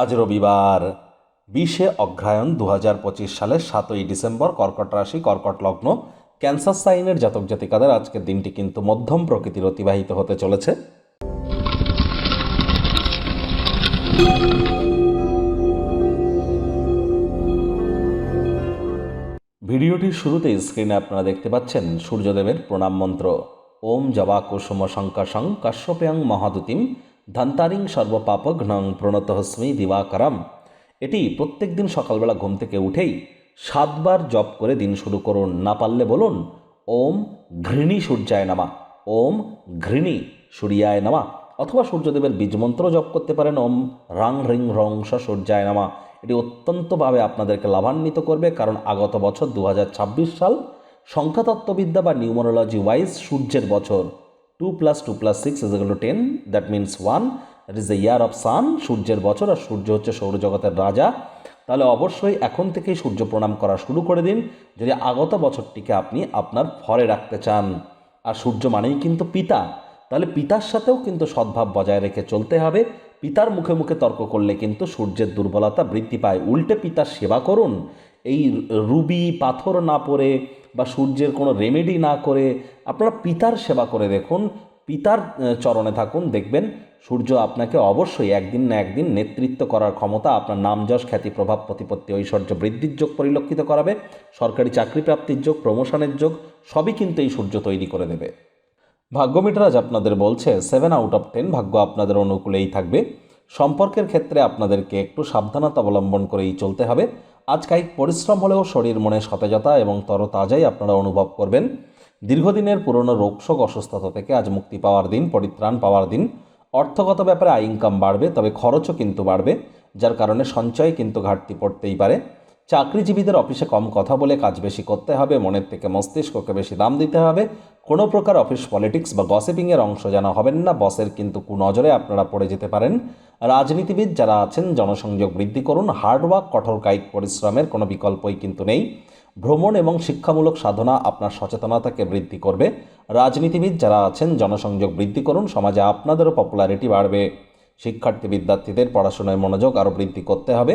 আজ রবিবার, বিশে অগ্রহায়ণ দু হাজার পঁচিশ সালের সাতই ডিসেম্বর কর্কট রাশি, কর্কট লগ্ন, ক্যান্সার সাইনের জাতক জাতিকাদের আজকের দিনটি কিন্তু মধ্যম প্রকৃতির অতিবাহিত হতে চলেছে। ভিডিওটির শুরুতেই স্ক্রিনে আপনারা দেখতে পাচ্ছেন সূর্যদেবের প্রণাম মন্ত্র। ওম জবা কুসুম শঙ্কাশং কাশ্যপেয়ং মহাদুতিম ধন্তারিং সর্বপাপঘ্নং প্রণতহস্মি দিবাকরম। এটি প্রত্যেক দিন সকালবেলা ঘুম থেকে উঠেই সাতবার জপ করে দিন শুরু করুন। না পারলে বলুন, ওম ঘৃণী সূর্যায় নামা, ওম ঘৃণী সূর্যায় নামা। অথবা সূর্যদেবের বীজমন্ত্র জপ করতে পারেন, ওম রাং রিং রং স সূর্যায় নামা। এটি অত্যন্তভাবে আপনাদেরকে লাভান্বিত করবে, কারণ আগত বছর দু হাজার ছাব্বিশ সাল সংখ্যাতত্ত্ববিদ্যা বা নিউমোরোলজি ওয়াইজ সূর্যের বছর। Two plus two plus six is two ten that means one that is the year of sun সূর্যের বছর আর সূর্য হচ্ছে সৌরজগতের রাজা। তাহলে অবশ্যই এখন থেকেই সূর্য প্রণাম করা শুরু করে দিন। যদি আগত বছরটিকে আপনি আপনার ফরে রাখতে চান। আর সূর্য মানেই কিন্তু পিতা। তাহলে পিতার সাথেও কিন্তু সদ্ভাব বজায় রেখে চলতে হবে। পিতার মুখে মুখে তর্ক করলে কিন্তু সূর্যের দুর্বলতা বৃদ্ধি পায়। উল্টে পিতার সেবা করুন। এই রুবি পাথর না পরে বা সূর্যের কোনো রেমেডি না করে আপনারা পিতার সেবা করে দেখুন, পিতার চরণে থাকুন, দেখবেন সূর্য আপনাকে অবশ্যই একদিন না একদিন নেতৃত্ব করার ক্ষমতা আপনার নাম যশ, খ্যাতি, প্রভাব, প্রতিপত্তি, ঐশ্বর্য, বৃদ্ধির যোগ পরিলক্ষিত করাবে। সরকারি চাকরি প্রাপ্তির যোগ প্রমোশনের যোগ, সবই কিন্তু এই সূর্য তৈরি করে দেবে। ভাগ্যমিটার আজ আপনাদের বলছে সেভেন আউট অফ টেন ভাগ্য আপনাদের অনুকূলেই থাকবে। সম্পর্কের ক্ষেত্রে আপনাদেরকে একটু সাবধানতা অবলম্বন করেই চলতে হবে। আজ পরিশ্রম হলেও শরীর মনে সতেজতা এবং তরতাজাই আপনারা অনুভব করবেন। দীর্ঘদিনের পুরনো রোগশোক অসুস্থতা থেকে আজ মুক্তি পাওয়ার দিন, পরিত্রাণ পাওয়ার দিন। অর্থগত ব্যাপারে আয় ইনকাম বাড়বে, তবে খরচও কিন্তু বাড়বে, যার কারণে সঞ্চয় কিন্তু ঘাটতি পড়তেই পারে। চাকরিজীবীদের অফিসে কম কথা বলে কাজ বেশি করতে হবে, মনের থেকে মস্তিষ্ককে বেশি দাম দিতে হবে। কোনো প্রকার অফিস পলিটিক্স বা গসিপিংয়ের অংশ যেন হবেন না, বসের কিন্তু কুনজরে আপনারা পড়ে যেতে পারেন। রাজনীতিবিদ যারা আছেন, জনসংযোগ বৃদ্ধি করুন হার্ডওয়ার্ক কঠোর কায়িক পরিশ্রমের কোনো বিকল্পই কিন্তু নেই। ভ্রমণ এবং শিক্ষামূলক সাধনা আপনার সচেতনতাকে বৃদ্ধি করবে। রাজনীতিবিদ যারা আছেন, জনসংযোগ বৃদ্ধি করুন, সমাজে আপনাদেরও পপুলারিটি বাড়বে। শিক্ষার্থী বিদ্যার্থীদের পড়াশোনায় মনোযোগ আরও বৃদ্ধি করতে হবে।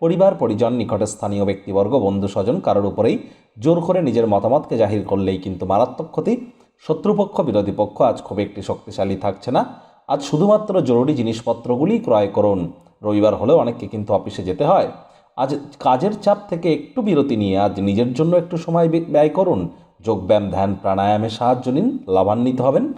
পরিবার, পরিজন, নিকটে স্থানীয় ব্যক্তিবর্গ, বন্ধু স্বজন কারোর উপরেই জোর করে নিজের মতামতকে জাহির করলেই কিন্তু মারাত্মক ক্ষতি। শত্রুপক্ষ, বিরোধী পক্ষ আজ খুব একটি শক্তিশালী থাকছে না। আজ শুধুমাত্র জরুরি জিনিসপত্রগুলি ক্রয় করুন। রবিবার হলেও অনেককে কিন্তু অফিসে যেতে হয়। আজ কাজের চাপ থেকে একটু বিরতি নিয়ে আজ নিজের জন্য একটু সময় ব্যয় করুন। যোগব্যায়াম, ধ্যান, প্রাণায়ামে সাহায্য নিন। লাভান্বিত হবেন।